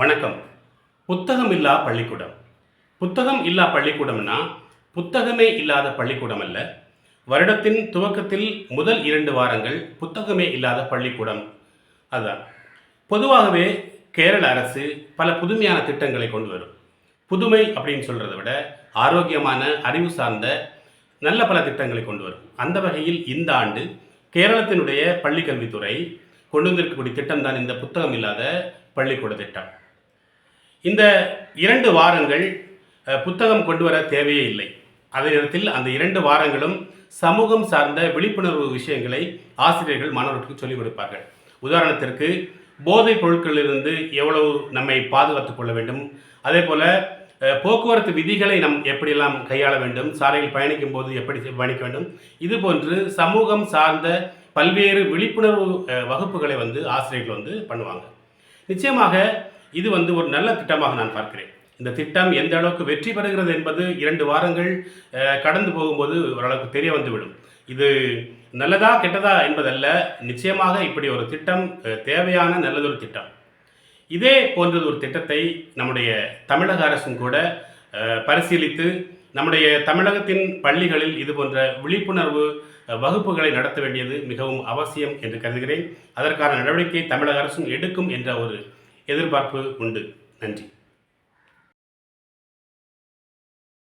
வணக்கம். புத்தகம் இல்லா பள்ளிக்கூடம். புத்தகம் இல்லா பள்ளிக்கூடம்னா புத்தகமே இல்லாத பள்ளிக்கூடம் அல்ல. வருடத்தின் துவக்கத்தில் முதல் இரண்டு வாரங்கள் புத்தகமே இல்லாத பள்ளிக்கூடம். அதுதான் பொதுவாகவே கேரள அரசு பல புதுமையான திட்டங்களை கொண்டு வரும். புதுமை அப்படின்னு சொல்கிறத விட ஆரோக்கியமான அறிவு சார்ந்த நல்ல பல திட்டங்களை கொண்டு வரும். அந்த வகையில் இந்த ஆண்டு கேரளத்தினுடைய பள்ளிக்கல்வித்துறை கொண்டு வந்திருக்கக்கூடிய திட்டம் தான் இந்த புத்தகம் இல்லாத பள்ளிக்கூட திட்டம். இந்த இரண்டு வாரங்கள் புத்தகம் கொண்டு வர தேவையே இல்லை. அதே நேரத்தில் அந்த இரண்டு வாரங்களும் சமூகம் சார்ந்த விழிப்புணர்வு விஷயங்களை ஆசிரியர்கள் மாணவர்களுக்கு சொல்லிக் கொடுப்பார்கள். உதாரணத்திற்கு போதைப் பொருட்களிலிருந்து எவ்வளவு நம்மை பாதுகாத்துக் கொள்ள வேண்டும்? அதே போல் போக்குவரத்து விதிகளை நம் எப்படியெல்லாம் கையாள வேண்டும்? சாலையில் பயணிக்கும் போது எப்படி பயணிக்க வேண்டும்? இது போன்று சமூகம் சார்ந்த பல்வேறு விழிப்புணர்வு வகுப்புகளை வந்து ஆசிரியர்கள் வந்து பண்ணுவாங்க. நிச்சயமாக இது வந்து ஒரு நல்ல திட்டமாக நான் பார்க்கிறேன். இந்த திட்டம் எந்த அளவுக்கு வெற்றி பெறுகிறது என்பது இரண்டு வாரங்கள் கடந்து போகும்போது ஓரளவுக்கு தெரிய வந்துவிடும். இது நல்லதா கெட்டதா என்பதல்ல. நிச்சயமாக இப்படி ஒரு திட்டம் தேவையான நல்லதொரு திட்டம். இதே போன்றது ஒரு திட்டத்தை நம்முடைய தமிழக அரசும் கூட பரிசீலித்து நம்முடைய தமிழகத்தின் பள்ளிகளில் இது போன்ற விழிப்புணர்வு வகுப்புகளை நடத்த வேண்டியது மிகவும் அவசியம் என்று கருதுகிறேன். அதற்கான நடவடிக்கை தமிழக அரசும் எடுக்கும் என்ற ஒரு எதிர்பார்ப்பு உண்டு. நன்றி.